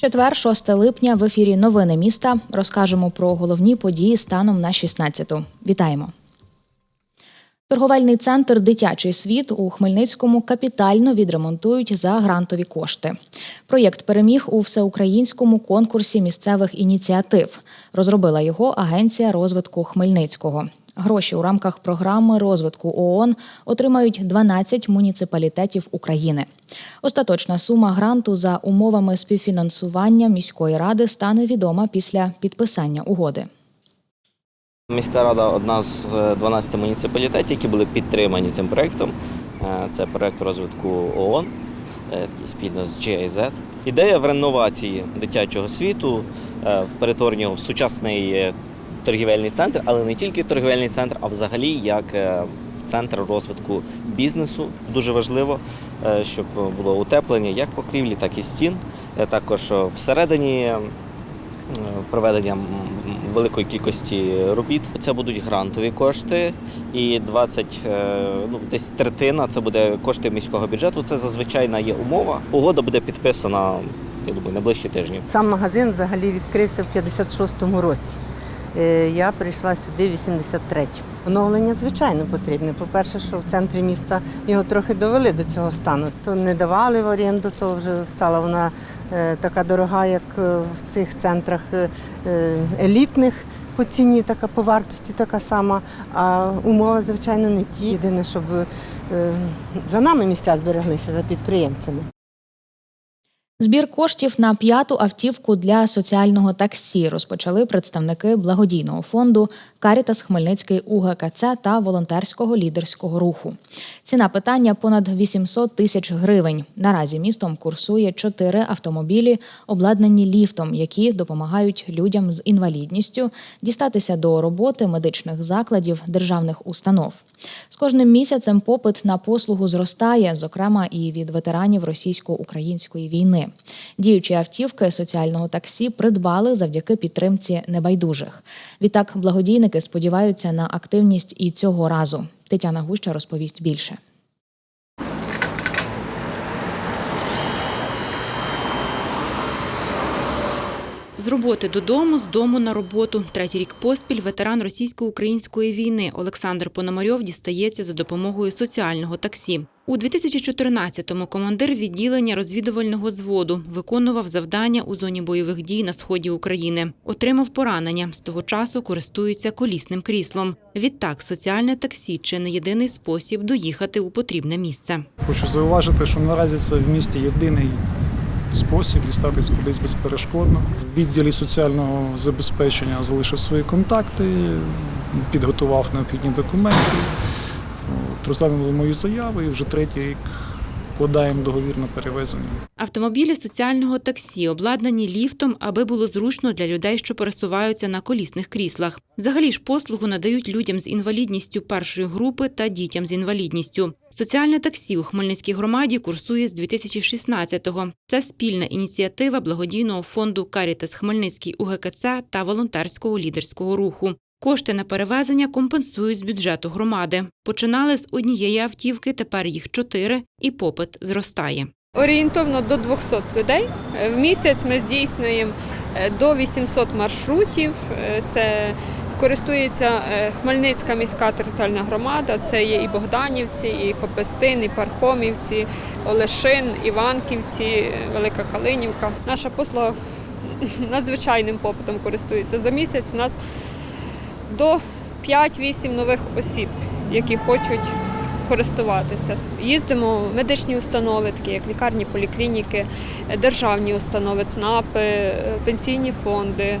Четвер, 6 липня, в ефірі Новини міста. Розкажемо про головні події станом на 16-ту. Вітаємо. Торговельний центр Дитячий світ у Хмельницькому капітально відремонтують за грантові кошти. Проєкт переміг у всеукраїнському конкурсі місцевих ініціатив. Розробила його Агенція розвитку Хмельницького. Гроші у рамках програми розвитку ООН отримають 12 муніципалітетів України. Остаточна сума гранту за умовами співфінансування міської ради стане відома після підписання угоди. Міська рада одна з е, 12 муніципалітетів, які були підтримані цим проєктом. Е, Це проєкт розвитку ООН е, спільно з GIZ. Ідея в реновації дитячого світу, е, в перетворенні в сучасний е, торгівельний центр, але не тільки торгівельний центр, а взагалі як е, центр розвитку бізнесу. Дуже важливо, е, щоб було утеплення як покрівлі, так і стін. Е, Також е, всередині е, проведення м, великої кількості робіт. Це будуть грантові кошти, і 20, е, ну десь третина це буде кошти міського бюджету. Це зазвичай є умова. Угода буде підписана, я думаю, на ближчі тижні. Сам магазин взагалі відкрився в 56-му році. Е, Я прийшла сюди 83-му. Оновлення, звичайно, потрібне. По-перше, що в центрі міста його трохи довели до цього стану. То не давали в оренду, то вже стала вона е, така дорога, як е, в цих центрах елітних. По ціні така, по вартості така сама, а умови, звичайно, не ті. Єдине, щоб за нами місця збереглися, за підприємцями. Збір коштів на п'яту автівку для соціального таксі розпочали представники благодійного фонду Карітас Хмельницький УГКЦ та волонтерського лідерського руху. Ціна питання понад 800 тисяч гривень. Наразі містом курсує чотири автомобілі, обладнані ліфтом, які допомагають людям з інвалідністю дістатися до роботи медичних закладів державних установ. З кожним місяцем попит на послугу зростає, зокрема і від ветеранів російсько-української війни. Діючі автівки соціального таксі придбали завдяки підтримці небайдужих. Відтак благодійники сподіваються на активність і цього разу. Тетяна Гуща розповість більше. З роботи додому, з дому на роботу. Третій рік поспіль ветеран російсько-української війни Олександр Пономарьов дістається за допомогою соціального таксі. У 2014-му командир відділення розвідувального зводу виконував завдання у зоні бойових дій на сході України. Отримав поранення. З того часу користується колісним кріслом. Відтак, соціальне таксі чи не єдиний спосіб доїхати у потрібне місце. Хочу зауважити, що наразі це в місті єдиний спосіб дістатись кудись безперешкодно. В відділі соціального забезпечення залишив свої контакти, підготував необхідні документи. Розглянули мою заяву і вже третій рік вкладаємо договір на перевезення. Автомобілі соціального таксі обладнані ліфтом, аби було зручно для людей, що пересуваються на колісних кріслах. Взагалі ж послугу надають людям з інвалідністю першої групи та дітям з інвалідністю. Соціальне таксі у Хмельницькій громаді курсує з 2016-го. Це спільна ініціатива благодійного фонду Карітас Хмельницький УГКЦ та волонтерського лідерського руху. Кошти на перевезення компенсують з бюджету громади. Починали з однієї автівки, тепер їх чотири, і попит зростає. Орієнтовно до 200 людей. В місяць ми здійснюємо е, до 800 маршрутів. Е, Це користується е, Хмельницька міська територіальна громада. Це є і Богданівці, і Копестин, і Пархомівці, Олешин, Іванківці, Велика Калинівка. Наша послуга надзвичайним попитом користується. За місяць у нас до 5-8 нових осіб, які хочуть користуватися. Їздимо в медичні установи, такі як лікарні, поліклініки, державні установи, ЦНАПи, пенсійні фонди,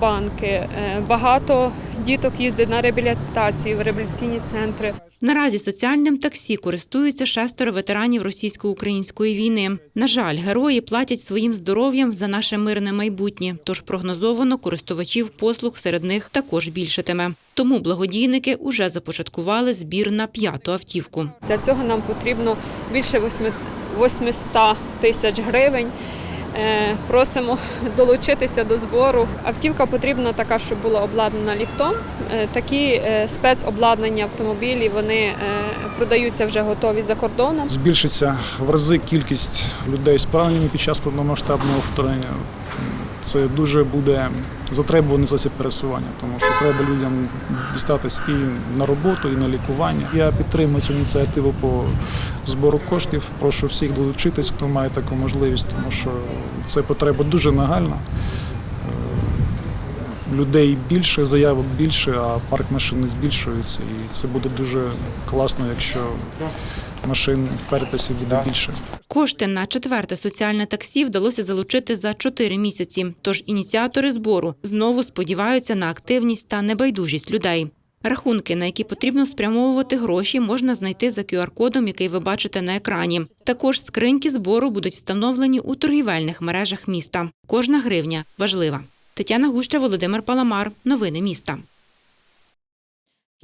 банки. Е, Багато діток їздить на реабілітацію, в реабілітаційні центри. Наразі соціальним таксі користуються шестеро ветеранів російсько-української війни. На жаль, герої платять своїм здоров'ям за наше мирне майбутнє, тож прогнозовано користувачів послуг серед них також більшатиме. Тому благодійники уже започаткували збір на п'яту автівку. Для цього нам потрібно більше восьми- 800 тисяч гривень. Е, Просимо долучитися до збору. Автівка потрібна така, щоб була обладнана ліфтом. Е, Такі е, спецобладнання автомобілі вони продаються вже готові за кордоном. Збільшиться в рази кількість людей з пораненнями під час повномасштабного вторгнення. Це дуже буде затребуваний засіб пересування, тому що треба людям дістатись і на роботу, і на лікування. Я підтримую цю ініціативу по збору коштів. Прошу всіх долучитись, хто має таку можливість, тому що це потреба дуже нагальна. Е, Людей більше, заявок більше, а парк машин не збільшується. І це буде дуже класно, якщо машин в Карітасі буде більше. Кошти на четверте соціальне таксі вдалося залучити за чотири місяці. Тож ініціатори збору знову сподіваються на активність та небайдужість людей. Рахунки, на які потрібно спрямовувати гроші, можна знайти за QR-кодом, який ви бачите на екрані. Також скриньки збору будуть встановлені у торгівельних мережах міста. Кожна гривня важлива. Тетяна Гуща, Володимир Паламар. Новини міста.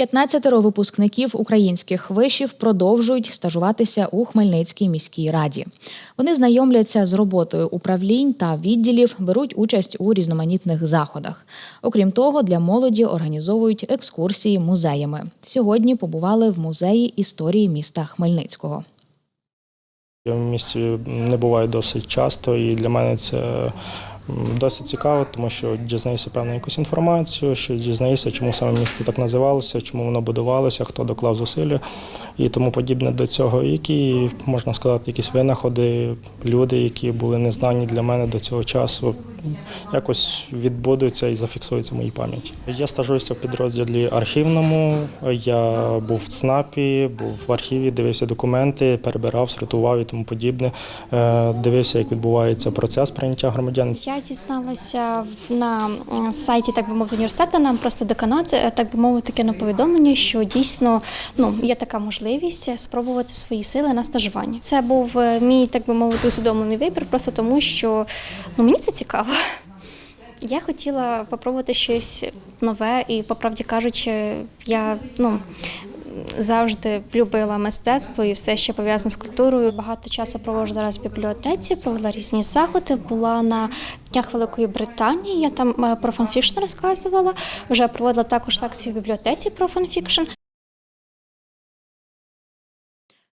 15 випускників українських вишів продовжують стажуватися у Хмельницькій міській раді. Вони знайомляться з роботою управлінь та відділів, беруть участь у різноманітних заходах. Окрім того, для молоді організовують екскурсії музеями. Сьогодні побували в музеї історії міста Хмельницького. Я в місті не буваю досить часто, і для мене це досить цікаво, тому що дізнаюся певну якусь інформацію, що дізнаюся, чому саме місто так називалося, чому воно будувалося, хто доклав зусилля і тому подібне до цього. Які можна сказати, якісь винаходи, люди, які були незнані для мене до цього часу, якось відбудуться і зафіксуються в моїй пам'яті. Я стажуюся в підрозділі архівному. Я був в ЦНАПі, був в архіві, дивився документи, перебирав, сортував і тому подібне. Е, Дивився, як відбувається процес прийняття громадян. Я дізналася на сайті, так би мовити, університету. Нам просто деканат, е, так би мовити, кинув повідомлення, що дійсно ну є така можливість спробувати свої сили на стажуванні. Це був е, мій, так би мовити, усвідомлений вибір, просто тому що ну мені це цікаво. Я хотіла попробувати щось нове, і по правді кажучи, я ну. Завжди любила мистецтво і все, що пов'язане з культурою. Багато часу провожу зараз в бібліотеці, провела різні заходи. Була на днях Великої Британії. Я там е, про фанфікшн розказувала. Вже проводила також лекцію в бібліотеці про фанфікшн.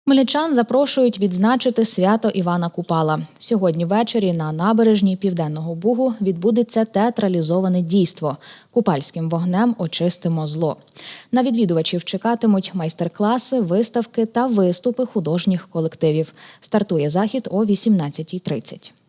Хмельничан запрошують відзначити свято Івана Купала. Сьогодні ввечері на набережній Південного Бугу відбудеться театралізоване дійство. Купальським вогнем очистимо зло. На відвідувачів чекатимуть майстер-класи, виставки та виступи художніх колективів. Стартує захід о 18.30.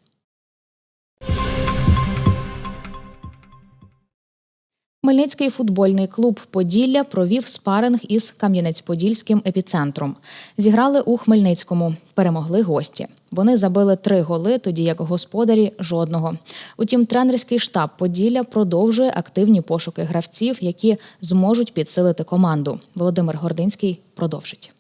Хмельницький футбольний клуб Поділля провів спаринг із Кам'янець-Подільським епіцентром. Зіграли у Хмельницькому, перемогли гості. Вони забили три голи, тоді як господарі жодного. Утім, тренерський штаб Поділля продовжує активні пошуки гравців, які зможуть підсилити команду. Володимир Гординський продовжить.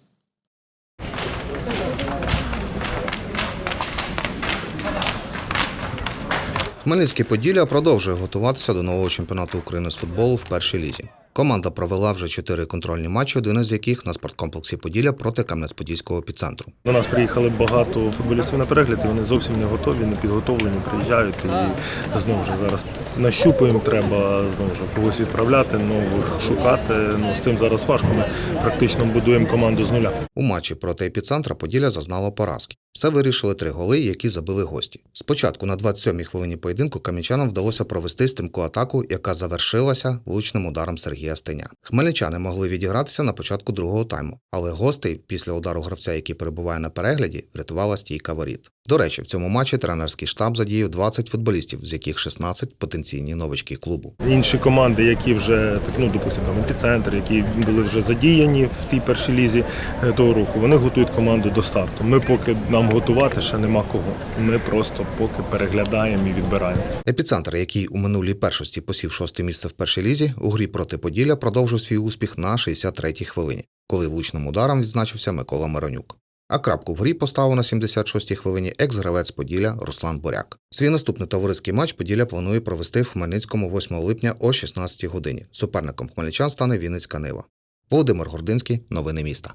Хмельницький Поділля продовжує готуватися до нового чемпіонату України з футболу в першій лізі. Команда провела вже чотири контрольні матчі, один із яких на спорткомплексі Поділля проти Кам'янець-Подільського епіцентру. До нас приїхали багато футболістів на перегляд, і вони зовсім не готові, не підготовлені, приїжджають і знову ж зараз нащупуємо, треба знову ж когось відправляти, нових шукати. Ну з цим зараз важко. Ми практично будуємо команду з нуля. У матчі проти епіцентра Поділля зазнало поразки. Все вирішили три голи, які забили гості. Спочатку на 27-й хвилині поєдинку кам'янчанам вдалося провести стрімку атаку, яка завершилася влучним ударом Сергія Стеня. Хмельничани могли відігратися на початку другого тайму, але гостей після удару гравця, який перебуває на перегляді, врятувала стійка воріт. До речі, в цьому матчі тренерський штаб задіяв 20 футболістів, з яких 16 – потенційні новички клубу. Інші команди, які вже так, ну допустимо, там епіцентр, які були вже задіяні в тій першій лізі е, того року, вони готують команду до старту. Ми поки нам готувати ще нема кого. Ми просто поки переглядаємо і відбираємо. Епіцентр, який у минулій першості посів шосте місце в першій лізі, у грі проти Поділля продовжив свій успіх на 63-й хвилині, коли влучним ударом відзначився Микола Миронюк. А крапку в грі поставив на 76-й хвилині екс-гравець Поділля Руслан Боряк. Свій наступний товариський матч Поділля планує провести в Хмельницькому 8 липня о 16-й годині. Суперником хмельничан стане Вінницька Нива. Володимир Гординський. Новини міста.